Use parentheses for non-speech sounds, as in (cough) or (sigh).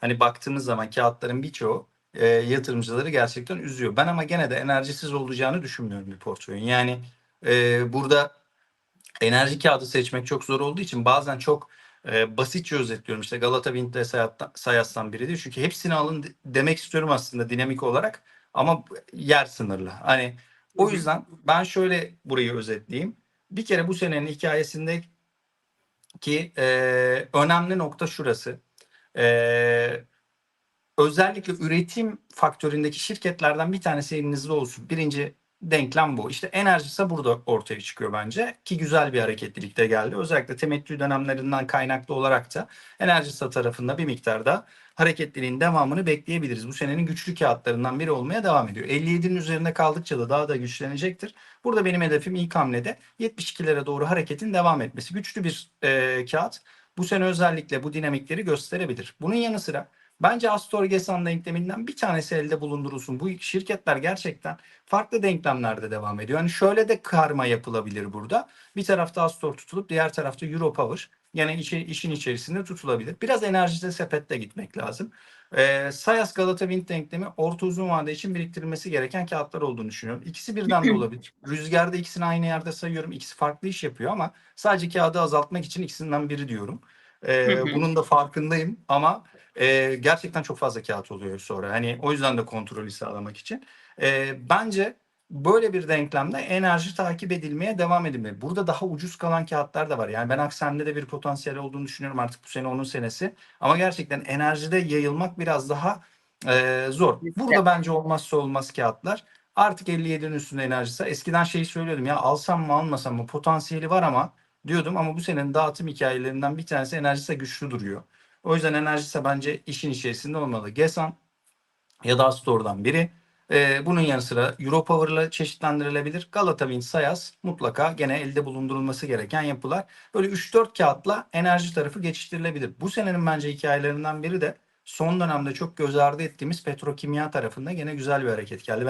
hani baktığımız zaman kağıtların birçoğu e, yatırımcıları gerçekten üzüyor. Ben ama gene de enerjisiz olacağını düşünmüyorum bir portföyün. Yani e, burada enerji kağıdı seçmek çok zor olduğu için bazen çok e, basitçe özetliyorum. İşte Galata Sayat'tan- Sayas'tan biridir. Çünkü hepsini alın de- demek istiyorum aslında dinamik olarak ama yer sınırlı. Hani o yüzden ben şöyle burayı özetleyeyim. Bir kere bu senenin hikayesinde ki e, önemli nokta şurası. E, özellikle üretim faktöründeki şirketlerden bir tanesi elinizde olsun. Birinci denklem bu. İşte enerjisi burada ortaya çıkıyor bence ki güzel bir hareketlilikte geldi. Özellikle temettü dönemlerinden kaynaklı olarak da enerjisi tarafında bir miktarda hareketliliğin devamını bekleyebiliriz. Bu senenin güçlü kağıtlarından biri olmaya devam ediyor. 57'nin üzerinde kaldıkça da daha da güçlenecektir. Burada benim hedefim ilk hamlede 72'lere doğru hareketin devam etmesi. Güçlü bir e, kağıt. Bu sene özellikle bu dinamikleri gösterebilir. Bunun yanı sıra Bence Astor Gesan denkleminden bir tanesi elde bulundurulsun. Bu şirketler gerçekten farklı denklemlerde devam ediyor. Yani şöyle de karma yapılabilir burada. Bir tarafta Astor tutulup diğer tarafta Europower. Yani içi, işin içerisinde tutulabilir. Biraz enerjide sepette gitmek lazım. Ee, Sayas Galata Wind denklemi orta uzun vade için biriktirilmesi gereken kağıtlar olduğunu düşünüyorum. İkisi birden de olabilir. (clears throat) Rüzgarda ikisini aynı yerde sayıyorum. İkisi farklı iş yapıyor ama sadece kağıdı azaltmak için ikisinden biri diyorum. Hı hı. bunun da farkındayım ama e, gerçekten çok fazla kağıt oluyor sonra. Hani o yüzden de kontrolü sağlamak için. E, bence böyle bir denklemde enerji takip edilmeye devam edilmeli. Burada daha ucuz kalan kağıtlar da var. Yani ben Aksen'de de bir potansiyel olduğunu düşünüyorum. Artık bu sene onun senesi. Ama gerçekten enerjide yayılmak biraz daha e, zor. Burada bence olmazsa olmaz kağıtlar. Artık 57'nin üstünde enerjisi. Eskiden şeyi söylüyordum ya alsam mı almasam mı potansiyeli var ama diyordum ama bu senenin dağıtım hikayelerinden bir tanesi enerjisi güçlü duruyor. O yüzden enerjisi bence işin içerisinde olmalı. Gesan ya da Astor'dan biri. Ee, bunun yanı sıra Europower'la çeşitlendirilebilir. Galata Wind, Sayas mutlaka gene elde bulundurulması gereken yapılar. Böyle 3-4 kağıtla enerji tarafı geçiştirilebilir. Bu senenin bence hikayelerinden biri de son dönemde çok göz ardı ettiğimiz petrokimya tarafında gene güzel bir hareket geldi.